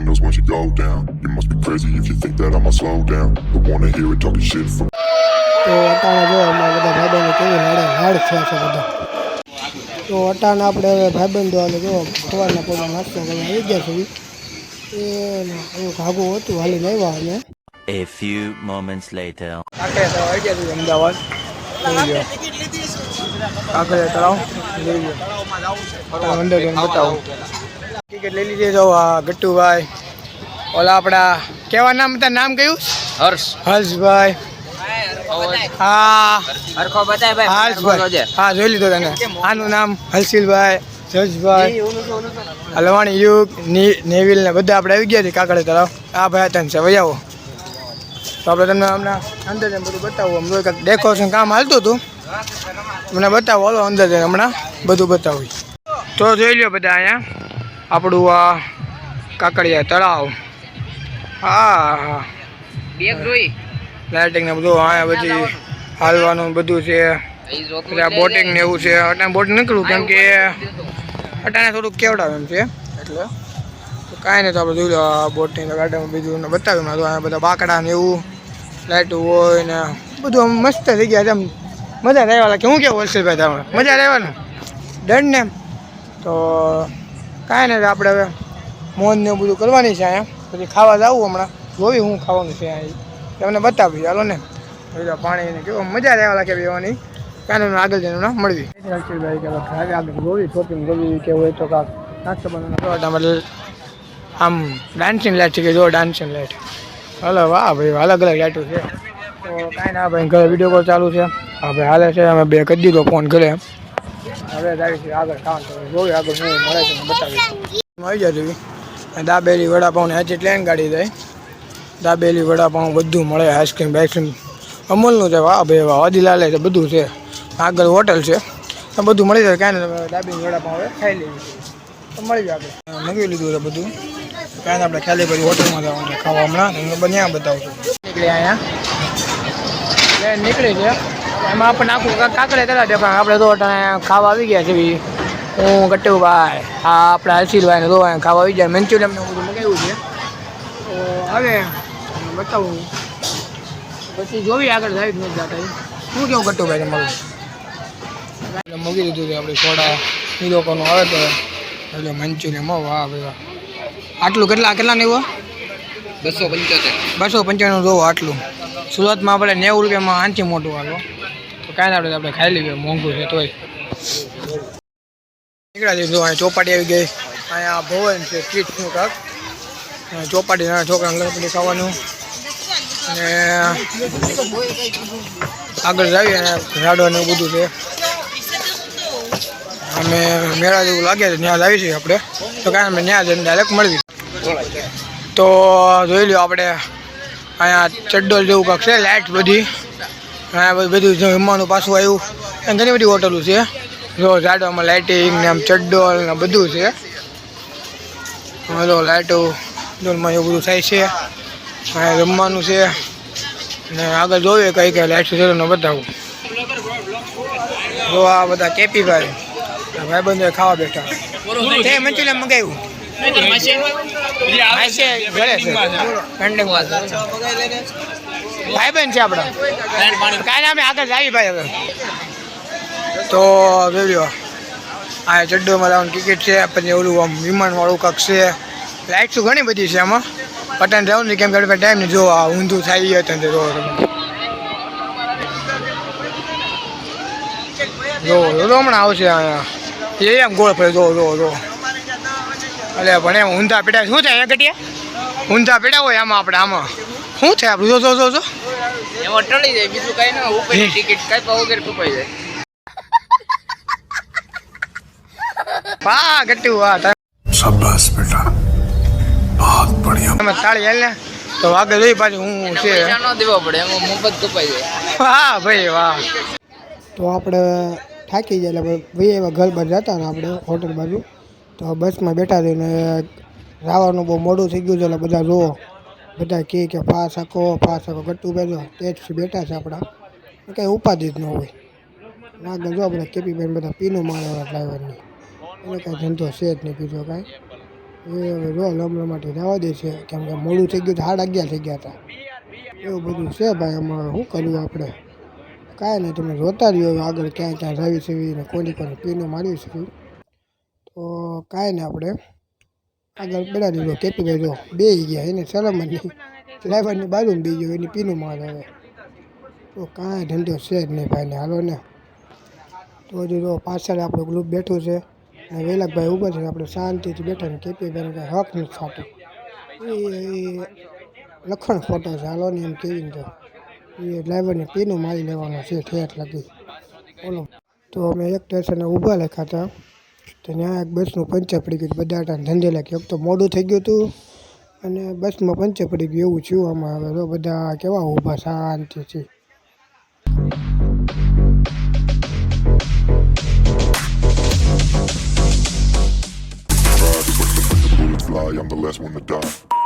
windows once you go down. You must be crazy if you think that I'ma slow down. Don't wanna hear it talking shit from તો અટાણે જો અમારા બધા ભાઈબંધો કેવી લાડે લાડ થયા છે બધા. તો અટાણે આપણે હવે ભાઈબંધો અને જો સવારના પોતા નાસ્તો કરવા આવી ગયા છે. એ એવું ઘાગું હતું હાલીને આવ્યા અમે. A few moments later. કાંકરે તળાવ આવી ગયા છે અમદાવાદ. જોઈ લો કાંકરે તળાવ. જોઈ લો તમને અંદર જઈને બતાવું. ટિકિટ લઈ લીધી જો ગટ્ટુભાઈ. ઓલા આપણા કેવા નામ હતા? નામ કયું? હર્ષ. હર્ષભાઈ. હા. હર્ષભાઈ. હા જોઈ લીધો તને. આનું નામ હર્ષિલભાઈ જજભાઈ. હલવાણી યુગ નેવિલ ને બધા આપણે આવી ગયા છીએ કાકડે તળાવ આ ભાઈ ને છે તો આપણે તમને હમણાં અંદર બધું બતાવું. હમણાં કંઈક ડેકોરેશન કામ હાલતું હતું. મને બતાવો હલો અંદર હમણાં બધું બતાવું. તો જોઈ લ્યો બધા અહીંયા. આપણું આ કાકડિયા તળાવ. હા હા. લાઇટિંગ ને બધું અહીંયા બધી હાલવાનું બધું છે. બોટિંગ ને એવું છે. અટાણે બોટ નીકળું કેમ કે અટાણે થોડુંક કેવડાવે એમ છે એટલે. તો કાંઈ નહીં તો આપણે જોઈ લો બોટિંગ ગાર્ડન બીજું બતાવ્યું હતું આ બધા બાકડા ને એવું લાઇટું હોય ને બધું આમ મસ્ત થઈ ગયા છે આમ મજા રહેવાના કે હું કેવું હર્ષિલભાઈ તમે મજા રહેવાના ડન ને તો કાંઈ નહીં, આપણે હવે મોજ ને બધું કરવાની છે અહીંયા. પછી ખાવા જવું હમણાં. જોવી હું ખાવાનું છે અહીં તમને બતાવી ચાલો ને. બધા લો પાણી ને કેવું મજા રહેવા લાગે પીવાની કાંઈ નહીં, આગળ જઈને મળવી આગળ ગોવી શોપિંગ ગોવી કે હોય તો કાંક નાસ્તો આમ ડાન્સિંગ લાઇટ છે કે જો ડાન્સિંગ લાઇટ હલો, વાહ ભાઈ અલગ અલગ લાઇટો છે. તો કાંઈ ના, ભાઈ, ઘરે વીડિયો કોલ ચાલુ છે. હા, ભાઈ, હાલે છે. અમે બે કરી દીધો, ફોન ઘરે હવે જાય છે આગળ જોયું આગળ શું મળે છે બતાવીશ. આવી જેવી દાબેલી વડાપાઉં ને ટ્રેન ગાડી જાય દાબેલી વડાપાઉં બધું મળે, આઈસ્ક્રીમ બાઈસ્ક્રીમ અમૂલનું છે, વાહ ભાઈ વાહ. વાદીલાલે છે, બધું છે. આગળ હોટલ છે. બધું મળી જાય. કાંઈ નહીં દાબેલી વડાપાઉં ખાઈ લેવી તો મળી જાય આપણે. મગવી લીધું છે બધું. કાંઈ આપણે ખાલી પછી હોટલમાં જવાનું ખાવા હમણાં. તમને બતાવું છું. નીકળી અહીંયા. ટ્રેન નીકળી છે. એમાં આપણને આખું કાકડે કરા છે પણ આપણે તો ખાવા આવી ગયા છે હું ગટ્ટુભાઈ આ આપણે હર્ષિલભાઈ ને તો ખાવા આવી જાય મંચુરિયન ને બધું મગાવ્યું છે. તો હવે બતાવું. પછી જોવી આગળ જાય નથી જતા શું કેવું ગટ્ટુભાઈ તમારું? એટલે મૂકી દીધું છે આપણે સોડા. એ લોકોનું આવે તો એટલે મંચુરિયન વાહ ભાઈ વાહ. આટલું કેટલા કેટલા નહીં બસો પંચોતેર. બસો પંચાણું જોવો આટલું. સુરતમાં આપણે નેવું રૂપિયામાં આંચી મોટું હાલો. તો કાંઈ આપણે આપણે ખાઈ લઈએ, મોંઘું છે તોય. નીકળ્યા દીધું જો, અહીંયા ચોપાટી આવી ગઈ. અહીંયા ભવન છે કીટનું કાંક ચોપાટી છોકરાને લડપડી ખાવાનું અને આગળ જાવીએ અને રાડવાનું બધું છે. અમે મેળા જેવું લાગે છે, ત્યાં આવી છીએ આપણે. તો કાંઈ અમે ત્યાં જઈને ડાયરેક્ટ મળવી. તો જોઈ લ્યો આપણે. અહીંયા ચડ્ડોલ જેવું કાંક છે લાઇટ બધી. અહીંયા બધું જો જમવાનું પાછું આવ્યું. અને ઘણી બધી હોટલો છે. જો ઝાડવામાં લાઇટિંગ ને આમ ચડ્ડોલ ને બધું છે. હલો લાઇટો ડોલમાં એવું બધું થાય છે. અહીંયા જમવાનું છે. ને આગળ જોઈએ કઈ કઈ લાઇટ છે ને બતાવું. જો આ બધા કેપી ભાઈ ભાઈબંધો ખાવા બેઠા. તે મંચુરિયન મંગાવ્યું. ઘરે છે. પેન્ડિંગ બહેન છે આપણા. કાંઈ નામે આગળ જાવી ભાઈ હવે. તો જોઈ આ ચડ્ડો મારા ટિકિટ છે પછી ઓલું આમ વિમાનવાળું કાંક છે. લાઇટ્સો ઘણી બધી છે આમાં. પટન જવું નહીં કેમ કે ટાઈમ નહીં જોવા. ઊંધું ઊંધું થાય એ જોવો તમે. જો જો હમણાં આવશે અહીંયા એ એમ ગોળ ફરે જો જો જો. અલે પણ એમ ઊંધા પેટા શું થાય અહીંયા ઘટિયા ઊંધા પેટા હોય આમાં આપણે આમાં. શું થાય આપણું? જો જો જો જો. એમાં જાય બીજું કઈ ના ઉપરની ટિકિટ કાપ્યા વગેરે કપાઈ જાય. પા આ શાબાશ બેટા. બહુત બઢિયા. તમે તાળી હાલ ને તો આગળ જઈ પાછી હું છે. પૈસા ન દેવો પડે એમાં મુફત કપાઈ જાય. વાહ ભાઈ વાહ. તો આપણે થાકી જાય એટલે ભાઈ એવા ઘર બાજુ જતા ને આપણે હોટલ બાજુ. તો બસમાં બેઠા રહીને રાવાનું બહુ મોડું થઈ ગયું છે એટલે બધા જુઓ. બધા કહે કે ફા શકો ફા શકો ગટ્ટુ બેજો તે જ બેઠા છે આપણા. કંઈ ઉપાધિ જ ન હોય. આગળ જો આપણે કેપી બેન બધા પીનું મારે ડ્રાઈવરની એનો કાંઈ ધંધો છે જ નહીં બીજો કાંઈ. એ હવે જો માટે જવા દે છે, કેમ કે મોડું થઈ ગયું તો સાડા અગિયાર થઈ ગયા હતા. એવું બધું છે ભાઈ અમારે, શું કરવું આપણે? કાંઈ નહીં, તમે જોતા રહ્યો આગળ ક્યાં ક્યાં રાવી છે ને કોની કોની પીને મારી શકું તો કાંઈ નહીં આપણે. આગળ બેડા દીધો, કેપી ભાઈ જો બે ગયા, એને શરમ જ નહીં. ડ્રાઈવરની બાજુમાં બે ગયો, એની પીનું માર હવે. તો કાંઈ ધંધો છે જ નહીં ભાઈને, હાલો ને. તો જો પાછળ આપણું ગ્રુપ બેઠું છે, અને વેલકભાઈ ઊભા છે, આપણે શાંતિથી બેઠા ને કેપી ભાઈને કાંઈ હક નથી થતું. એ લખણ ફોટો છે, હાલો ને એમ કેવી તો. એ ડ્રાઈવરને પીનું મારી લેવાનો છે, ઠેઠ લગી. બોલો. તો અમે એક સ્ટેશને ઊભા લખ્યા હતા. તો ત્યાં એક બસનું પંચર પડી ગયું બધા ધંધે લાગી એક તો મોડું થઈ ગયું હતું અને બસમાં પંચર પડી ગયું એવું થયું આમાં હવે તો બધા કેવા ઊભા શાંતિથી fly, I'm the last one to die.